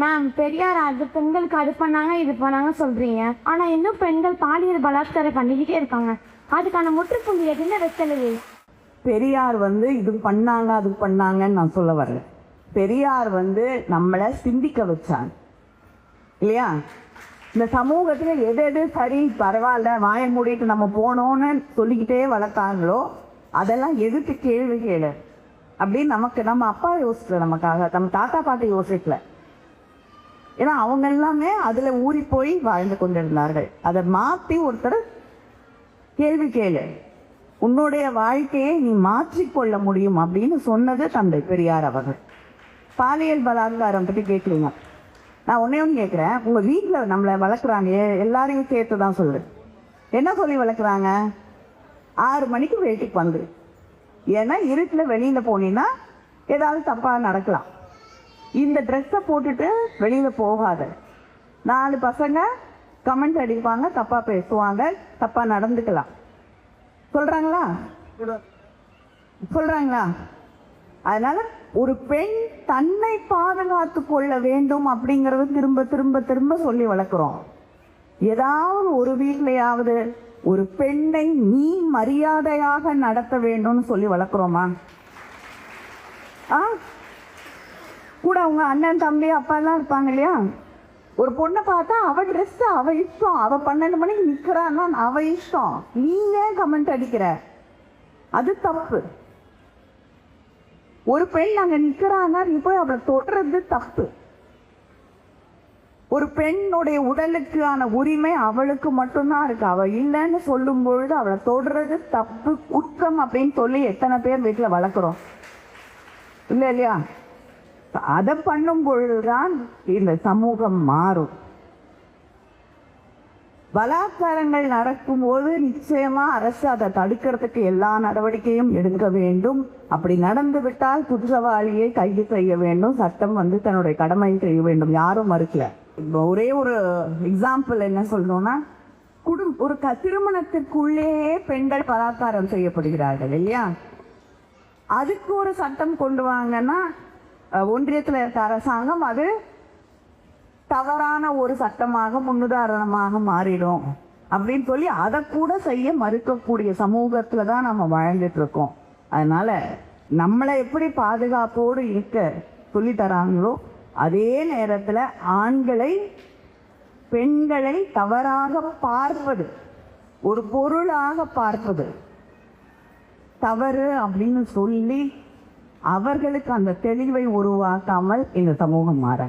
Ma'am Periyar அது பெண்களுக்கு அது பண்ணாங்க இது பண்ணாங்க சொல்றீங்க. ஆனா இன்னும் பெண்கள் பாலியல் பலாத்காரம் பண்ணிக்கிட்டே இருக்காங்க. அதுக்கான முற்றுப்புள்ளி எதுன்னு வைக்கிறது பெரியார் வந்து இது பண்ணாங்க அது பண்ணாங்கன்னு நான் சொல்ல வரல. பெரியார் வந்து நம்மளை சிந்திக்க வச்சாங்க இல்லையா? இந்த சமூகத்தில் எது எது சரி பரவாயில்ல வாய மூடிட்டு நம்ம போனோன்னு சொல்லிக்கிட்டே வளர்த்தாங்களோ அதெல்லாம் எதிர்த்து கேள்வி கேளு. அப்படின்னு நமக்கு நம்ம அப்பா யோசிக்கல நமக்காக. நம்ம தாத்தா பாட்டி யோசிக்கல. ஏன்னா அவங்க எல்லாமே அதில் ஊறி போய் வாழ்ந்து கொண்டிருந்தார்கள். அதை மாற்றி ஒருத்தர் கேள்வி கேளு. உன்னுடைய வாழ்க்கையை நீ மாற்றிக்கொள்ள முடியும் அப்படின்னு சொன்னது தந்தை பெரியார் அவர்கள். பாலியல் பலாத்காரம் பற்றி கேட்குறீங்க நான் ஒன்றே ஒன்று கேட்குறேன். உங்கள் வீட்டில் நம்மளை வளர்க்குறாங்க. எல்லாரையும் சேர்த்து தான் சொல்லு. என்ன சொல்லி வளர்க்குறாங்க? ஆறு மணிக்கு வீட்டுக்கு வந்துடு ஏன்னா இருட்டில் வெளியில் போனீங்கன்னா ஏதாவது தப்பாக நடக்கலாம். இந்த ட்ரெஸ்ஸை போட்டுட்டு வெளியில் போகாத. நாலு பசங்க கமெண்ட் அடிப்பாங்க தப்பாக பேசுவாங்க தப்பாக நடந்துக்கலாம். சொல்கிறாங்களா சொல்கிறாங்களா அதனால் ஒரு பெண் தன்னை பாதுகாத்து கொள்ள வேண்டும் அப்படிங்கிறது திரும்ப திரும்ப திரும்ப சொல்லி வளர்க்குறோம். ஏதாவது ஒரு வீட்லையாவது ஒரு பெண்ணை நீ மரியாதையாக நடத்த வேண்டும்னு சொல்லி வளர்க்குறோமா? ஆ? கூட அவங்க அண்ணன் தம்பி அப்பாலாம் இருப்பாங்க இல்லையா? ஒரு பொண்ணை பார்த்தா அவ ட்ரெஸ் அவ இஷ்டம். அவ பன்னெண்டு மணிக்கு நிக்கிறான்னா அவ இஷ்டம். நீங்க கமெண்ட் அடிக்கிற. அது தப்பு. ஒரு பெண் அங்க நிக்கிறான்னா நீ போய் அவளை தொடுறது தப்பு. ஒரு பெண்ணுடைய உடலுக்கான உரிமை அவளுக்கு மட்டும்தான் இருக்கு. அவ இல்லைன்னு சொல்லும் பொழுது அவளை தொடுறது தப்பு குற்றம் அப்படின்னு சொல்லி எத்தனை பேர் வீட்டுல வளர்க்குறோம். இல்லை இல்லையா? அதை பண்ணும் பொழுதுதான் இந்த சமூகம் மாறும். பலாத்காரங்கள் நடக்கும்போது நிச்சயமா அரசு அதை தடுக்கிறதுக்கு எல்லா நடவடிக்கையும் எடுக்க வேண்டும். அப்படி நடந்து விட்டால் குற்றவாளியை கைது செய்ய வேண்டும். சட்டம் வந்து தன்னுடைய கடமை செய்ய வேண்டும். யாரும் மறுக்கல. இப்போ ஒரே ஒரு எக்ஸாம்பிள் என்ன சொல்லணும்னா குடும் ஒரு க திருமணத்திற்குள்ளேயே பெண்கள் பலாத்காரம் செய்யப்படுகிறார்கள் இல்லையா? அதுக்கு ஒரு சட்டம் கொண்டு வாங்கன்னா ஒன்றியத்தில் இருக்க அரசாங்கம் அது தவறான ஒரு சட்டமாக முன்னுதாரணமாக மாறிடும் அப்படின்னு சொல்லி அதை கூட செய்ய மறுக்கக்கூடிய சமூகத்தில் தான் நம்ம வாழ்ந்துட்டு இருக்கோம். அதனால நம்மளை எப்படி பாதுகாப்போடு இருக்க சொல்லி தராங்களோ அதே நேரத்தில் ஆண்களை பெண்களை தவறாக பார்ப்பது ஒரு பொருளாக பார்ப்பது தவறு அப்படின்னு சொல்லி அவர்களுக்கு அந்த தெளிவை உருவாக்காமல் இந்த சமூகம் மாற.